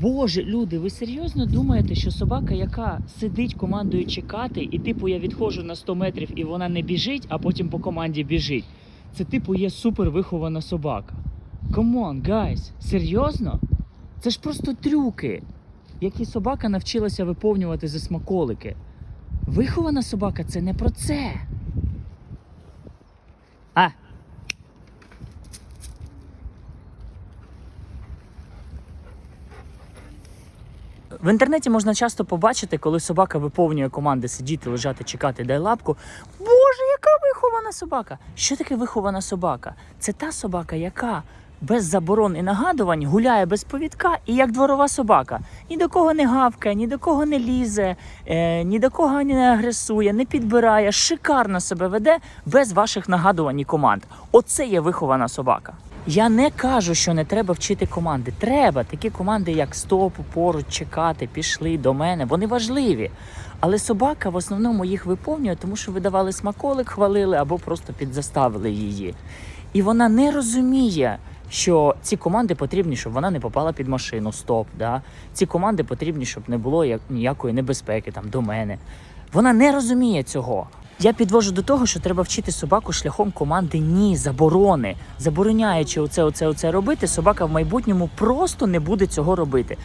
Боже, люди, ви серйозно думаєте, що собака, яка сидить командою чекати, і типу я відходжу на 100 метрів і вона не біжить, а потім по команді біжить. Це типу є супер вихована собака. Камон, гайс, серйозно? Це ж просто трюки, які собака навчилася виповнювати за смаколики. Вихована собака це не про це. А. В інтернеті можна часто побачити, коли собака виповнює команди сидіти, лежати, чекати, дай лапку. Боже, яка вихована собака! Що таке вихована собака? Це та собака, яка без заборон і нагадувань гуляє без повідка і як дворова собака. Ні до кого не гавкає, ні до кого не лізе, е, ні до кого не агресує, не підбирає, шикарно себе веде без ваших нагадувань і команд. Оце є вихована собака. Я не кажу, що не треба вчити команди. Треба такі команди, як стоп, поруч, чекати, пішли до мене. Вони важливі. Але собака в основному їх виповнює, тому що ви давали смаколик, хвалили або просто підзаставили її. І вона не розуміє, що ці команди потрібні, щоб вона не попала під машину. Стоп, да? ці команди потрібні, щоб не було як ніякої небезпеки там до мене. Вона не розуміє цього. Я підвожу до того, що треба вчити собаку шляхом команди ні, заборони. Забороняючи оце, оце, оце робити, собака в майбутньому просто не буде цього робити.